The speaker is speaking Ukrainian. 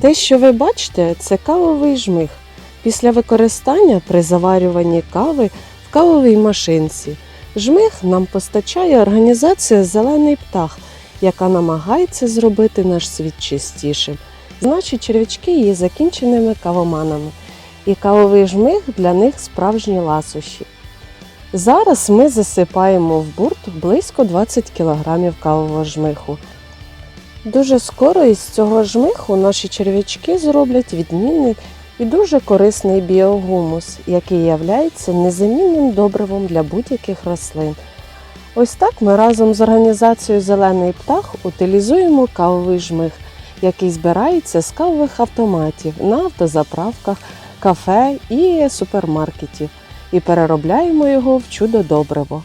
Те, що ви бачите, це кавовий жмих. Після використання при заварюванні кави в кавовій машинці. Жмих нам постачає організація Зелений птах, яка намагається зробити наш світ чистішим. Наші черв'ячки є закінченими кавоманами, і кавовий жмих для них справжні ласощі. Зараз ми засипаємо в бурт близько 20 кг кавового жмиху. Дуже скоро із цього жмиху наші черв'ячки зроблять відмінний і дуже корисний біогумус, який є незамінним добривом для будь-яких рослин. Ось так ми разом з організацією Зелений птах утилізуємо кавовий жмих, який збирається з кавових автоматів на автозаправках, кафе і супермаркетів, і переробляємо його в чудо добриво.